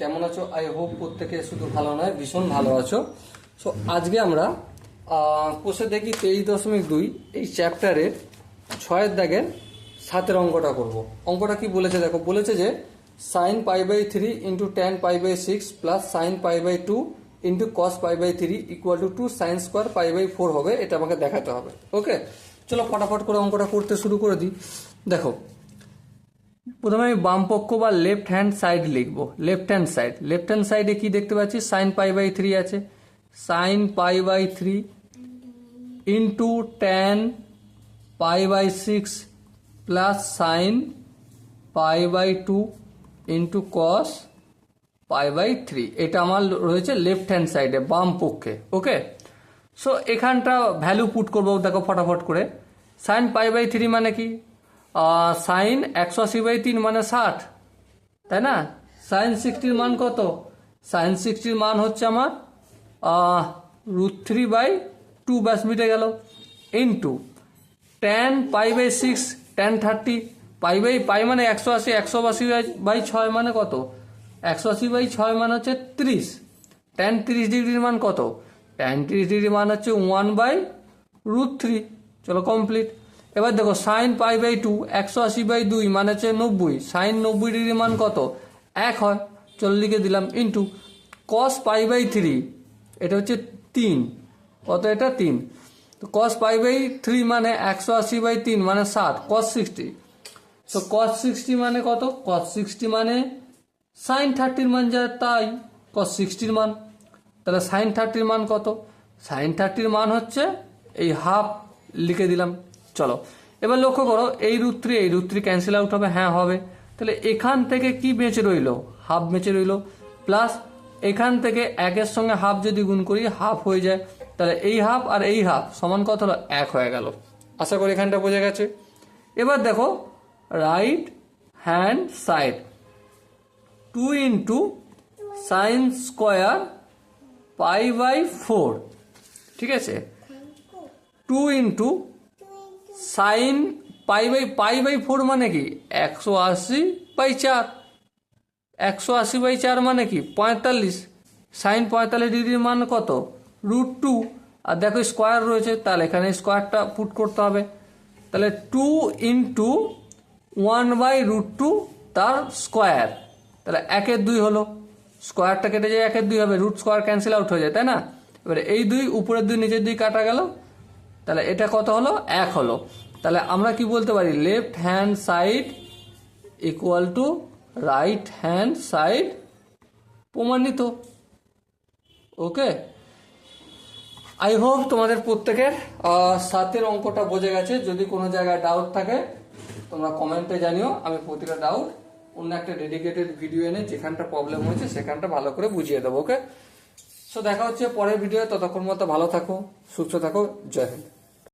কেমন আছো? I hope প্রত্যেকে শুধু ভালো নয়, ভীষণ ভালো আছো। সো আজকে আমরা কোষে দেখি তেইশ দশমিক দুই, এই চ্যাপ্টারের ছয়ের দাগের সাতের অঙ্কটা করব। অঙ্কটা কি বলেছে? দেখো, বলেছে যে sine pi by three into ten pi by six plus sine pi by two into cos pi by three equal to two sine square pi by four হবে, এটা আমাকে দেখাতে হবে। ওকে চলো, ফটাফট করে অঙ্কটা করতে শুরু করে দিই। দেখো প্রথমে আমি বাম পক্ষ বা লেফট হ্যান্ড সাইড লিখব। Left hand side left hand সাইডে কি দেখতে পাচ্ছি? সাইন পাই বাই থ্রি আছে। Sine pi by three into ten pi by six plus sine pi by two into cos pi by three এটা আমার রয়েছে left hand সাইডে বাম পক্ষে। ওকে সো এখানটা ভ্যালু পুট করব, দেখো, ফটাফট করে। সাইন পাই বাই থ্রি মানে কি? সাইন একশো আশি বাই তিন মানে ষাট, তাই না? সাইন সিক্সটির মান কত? সাইন সিক্সটির মান হচ্ছে আমার রুট থ্রি বাই টু ব্যাস মিটে গেল into ten pi by six ten thirty pi by pi মানে একশো আশি একশো আশি বাই ছয় মানে কত? একশো আশি বাই ছয় মানে হচ্ছে ত্রিশ টেন তিরিশ ডিগ্রির মান কত? টেন তিরিশ ডিগ্রির মান হচ্ছে ওয়ান বাই রুট থ্রি চলো কমপ্লিট এবার দেখো সাইন পাই বাই টু একশো আশি বাই দুই মানে হচ্ছে নব্বই। সাইন নব্বই ডিগ্রি মান কত? এক হয়। চল লিখে দিলাম into cos pi by three এটা হচ্ছে তিন। কত এটা? তিন। তো কস পাই বাই থ্রি মানে একশো আশি বাই তিন মানে সাত। কস সিক্সটি তো কস সিক্সটি মানে কত? কস সিক্সটি মানে সাইন থার্টির মান যা, তাই কস সিক্সটির মান। তাহলে সাইন থার্টির মান কত? সাইন থার্টির মান হচ্ছে, এই হাফ লিখে দিলাম। চলো। এবার লক্ষ্য করো, এই রুত্রি এই রুত্রি ক্যান্সেল আউট হবে হ্যাঁ হবে। তাহলে এখান থেকে কি বেঁচে রইল? হাফ বেঁচে রইল। প্লাস এখান থেকে একের সঙ্গে হাফ যদি গুণ করি হাফ হয়ে যায়। তাহলে এই হাফ আর এই হাফ সমান কত হলো? এক হয়ে গেল। আশা করি এখানটা বোঝা গেছে। এবার দেখো right hand side two into sine square pi by four ঠিক আছে? Two into sine pi by pi by four মানে কি? একশো আশি বাই চার। একশো আশি বাই চার মানে কি? পঁয়তাল্লিশ। সাইন পঁয়তাল্লিশ ডিগ্রির মান কত? Root two. আর দেখো স্কোয়ার রয়েছে, তাহলে এখানে স্কোয়ারটা পুট করতে হবে। তাহলে two into one by root two তার স্কোয়ার। তাহলে একের দুই হলো। স্কোয়ারটা কেটে যায়, একের দুই হবে। রুট স্কোয়ার ক্যান্সেল আউট হয়ে যায়, তাই না? এবারে এই দুই উপরের দুই নিচের দুই কাটা গেল। তাহলে এটা কত হলো? এক হলো। তাহলে আমরা কি বলতে পারি? Left hand side equal to right hand side প্রমাণিত। ওকে আই হোপ তোমাদের প্রত্যেকের সাতের অঙ্কটা বোঝা গেছে। যদি কোনো জায়গায় ডাউট থাকে, তোমরা কমেন্টে জানিও। আমি প্রতিটা ডাউট অন্য একটা ডেডিকেটেড ভিডিও এনে যেখানটা প্রবলেম হয়েছে, সেখানটা ভালো করে বুঝিয়ে দেবো ওকে সো দেখা হচ্ছে পরের ভিডিও ততক্ষণ মতো ভালো থাকো, সুস্থ থাকো। জয় হিন্দ।